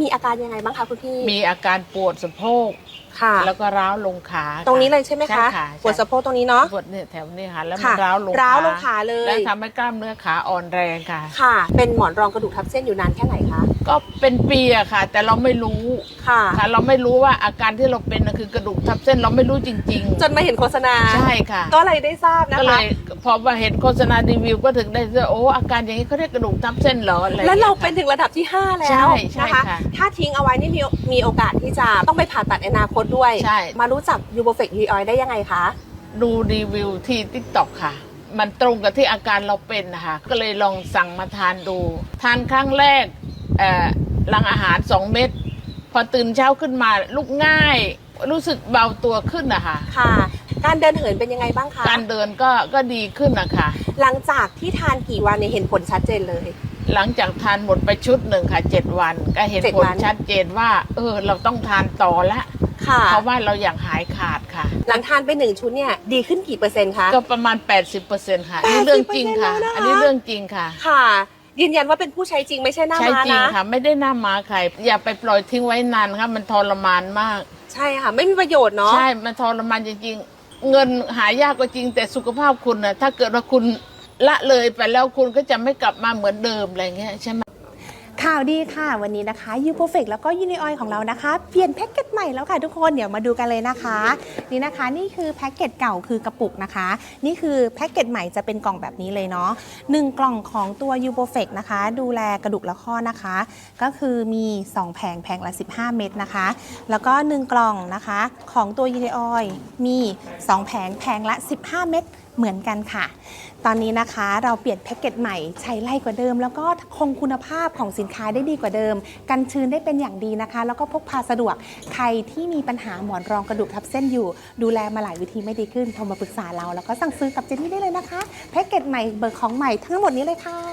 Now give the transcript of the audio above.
มีอาการยังไงบ้างคะคุณพี่มีอาการปวดสะโพกค่ะ แล้วก็ร้าวลงขาตรงนี้เลยใช่ไหมคะ ใช่ปวดสะโพกตรงนี้เนาะ ปวดเนี่ยแถวนี้ค่ะ แล้วมัค่ะนร้าวลงร้าวลงขาเลย แล้วทำให้กล้ามเนื้อขาอ่อนแรงค่ะ ค่ะ เป็นหมอนรองกระดูกทับเส้นอยู่นานแค่ไหนคะ ก็เป็นปีอะค่ะ แต่เราไม่รู้ค่ะ ค่ะ เราไม่รู้ว่าอาการที่เราเป็นน่ะคือกระดูกทับเส้นเราไม่รู้จริงจนมาเห็นโฆษณาๆใช่ค่ะ ก็เลยได้ทราบนะก็เลคะ ย พอมาเห็นโฆษณารีวิวก็ถึงได้ว่าโอ้อาการอย่างนี้เขาเรียกกระดูกทับเส้นเหรออะไรอย่งแล้วงี้ยเราค่ะเป็นถึงระดับที่ 5 แล้วใช่ใช่นะคะ ค่ะถ้าทิ้งเอาไว้นี่มีมีโอกาสที่จะต้องไปผ่าตัดในอนาคตด้วย ใช่ มารู้จักยูโบเฟกยูออยได้ยังไงคะ ดูรีวิวที่ทิกตอกค่ะ มันตรงกับที่อาการเราเป็นนะคะ ก็เลยลองสั่งมาทานดู ทานครั้งแรกเอ่อหลังอาหาร 2 เม็ด พอตื่นเช้าขึ้นมาลุกง่าย รู้สึกเบาตัวขึ้นนะคะค่ะ การเดินเหินเป็นยังไงบ้างคะการเดินก็ก็ดีขึ้นนะคะหลังจากที่ทานกี่วันเนี่ยเห็นผลชัดเจนเลย หลังจากทานหมดไปชุดหนึ่งค่ะ7วัน ก็เห็นเจ็ดผลวัน ชัดเจนว่า เออ เราต้องทานต่อละค่ะ เพราะว่าเราอยากหายขาดค่ะ หลังทานไปหนึ่งชุดเนี่ยดีขึ้นกี่เปอร์เซ็นต์คะ ก็ประมาณ 80%ค่ะอันนี่เรื่องจริงค่ะ 80%แล้วนะคะ อันนี้เรื่องจริงค่ะ ค่ะ ยืนยันว่าเป็นผู้ใช้จริงไม่ใช่หน้าใช่ม้าจริงนะ ค่ะ ไม่ได้หน้าม้าใครอย่าไปปล่อยทิ้งไว้นานค่ะ มันทรมานมาก ใช่ค่ะ ไม่มีประโยชน์เนาะ ใช่ มันทรมานจริงๆ เงินหายากก็จริงแต่สุขภาพคุณนะถ้าเกิดว่าคุณละเลยไปแล้วคุณก็จะไม่กลับมาเหมือนเดิมอะไรเงี้ยใช่ไหม ข่าวดีค่ะ วันนี้นะคะยูโ e เฟกแล้วก็ยูนิออยของเรานะคะ เปลี่ยนแพ็กเกจใหม่แล้วค่ะทุกคนเดี๋ยวมาดูกันเลยนะคะ นี่นะคะนี่คือแพ็กเกจเก่าคือกระปุกนะคะ นี่คือแพ็กเกจใหม่จะเป็นกล่องแบบนี้เลยเนาะหนึ่งกล่องของตัวยูโ e เฟกนะคะ ดูแลกระดูกและข้อนะคะ ก็คือมี 2 แผงแผงละ 15 เม็ดนะคะ แล้วก็ 1 กล่องนะคะ ของตัวยูนิออยมี 2 แผงแผงละ 15 เม็ด เหมือนกันค่ะ ตอนนี้นะคะเราเปลี่ยนแพ็กเกจใหม่ใช้ไล่กว่าเดิม แล้วก็คงคุณภาพของสินค้าได้ดีกว่าเดิม กันชื้นได้เป็นอย่างดีนะคะ แล้วก็พกพาสะดวกใครที่มีปัญหาหมอนรองกระดูกทับเส้นอยู่ ดูแลมาหลายวิธีไม่ดีขึ้นโทรมาปรึกษาเรา แล้วก็สั่งซื้อกับเจนนี่ได้เลยนะคะแพ็กเกจใหม่เบอร์ของใหม่ทั้งหมดนี้เลยค่ะ